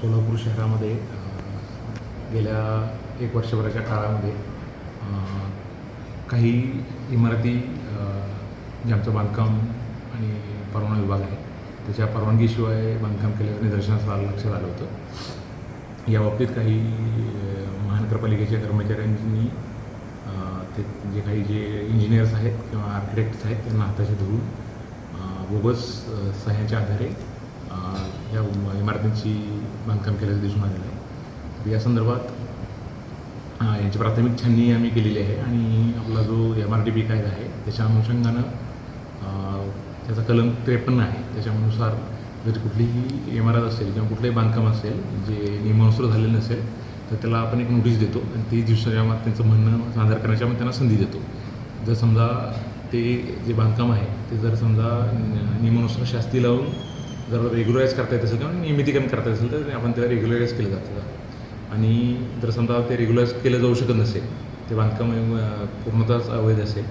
सोलापूर शहरामध्ये गेल्या एक वर्षभराच्या काळामध्ये काही इमारती जे आमचं बांधकाम आणि परवाना विभाग आहे त्याच्या परवानगीशिवाय बांधकाम केल्याचं निदर्शनास आलं लक्षात आलं होतं. याबाबतीत काही महानगरपालिकेच्या कर्मचाऱ्यांनी ते जे काही जे इंजिनियर्स आहेत किंवा आर्किटेक्ट्स आहेत त्यांना हाताशी धरून बोगस सह्याच्या आधारे या इमारतींची बांधकाम केल्याचं दिसून आलेलं आहे. तर या संदर्भात अ, यांची प्राथमिक छाननी आम्ही केलेली आहे आणि आपला जो एम आर डी बी कायदा आहे त्याच्या अनुषंगानं त्याचा कलम त्रेपन्न आहे. त्याच्यानुसार जर कुठलीही इमारत असेल किंवा कुठलंही बांधकाम असेल जे नियमानुसार झालेलं नसेल तर त्याला आपण एक नोटीस देतो आणि तीस दिवसाच्या मग त्यांचं म्हणणं सादर करण्याच्या मग त्यांना संधी देतो. जर समजा ते जे बांधकाम आहे ते जर समजा नियमानुसार शास्ती लावून जर रेग्युलराईज करता येत असेल किंवा नियमितीकरण करता येत असेल तर आपण त्याला रेग्युलराईज केलं जातं. आणि जर समजा ते रेग्युलराईज केलं जाऊ शकत नसेल ते बांधकाम पूर्णतःच अवैध असेल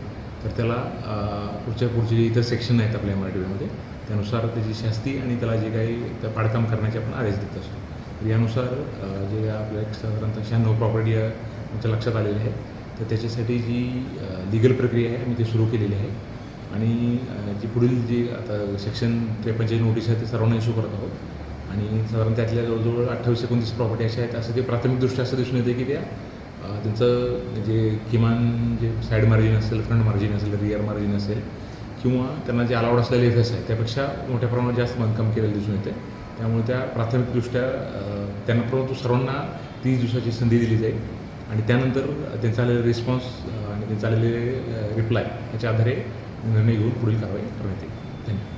तर त्याला पुढच्या पुढचे जे इतर सेक्शन आहेत आपल्या एम आर टी त्यानुसार त्याची शास्ती आणि त्याला जे काही त्या पाडकाम करण्याचे आपण आदेश देत असतो. तर यानुसार जे आपल्या साधारणतः शहाण्णव प्रॉपर्टी आमच्या लक्षात आलेल्या आहेत तर त्याच्यासाठी जी लिगल प्रक्रिया आहे आम्ही ती सुरू केलेली आहे. आणि जी पुढील जी आता सेक्शन त्रेपन्नची नोटीस आहे ते सर्वांना इश्यू करत आहोत. आणि साधारण त्यातल्या जवळजवळ अठ्ठावीस एकोणतीस प्रॉपर्टी अशा आहेत असं ते प्राथमिकदृष्ट्या असं दिसून येते की त्या त्यांचं जे किमान जे साईड मार्जिन असेल फ्रंट मार्जिन असेल रिअर मार्जिन असेल किंवा त्यांना जे अलाउड असलेले एफ एस आहे त्यापेक्षा मोठ्या प्रमाणात जास्त बांधकाम केलेलं दिसून येते त्यामुळे त्या प्राथमिकदृष्ट्या त्यांना परंतु सर्वांना तीस दिवसाची संधी दिली जाईल. आणि त्यानंतर त्यांचा आलेला रिस्पॉन्स आणि त्यांचा आलेले रिप्लाय याच्या आधारे un amigo, un prójimo, ¿verdad? Prometido.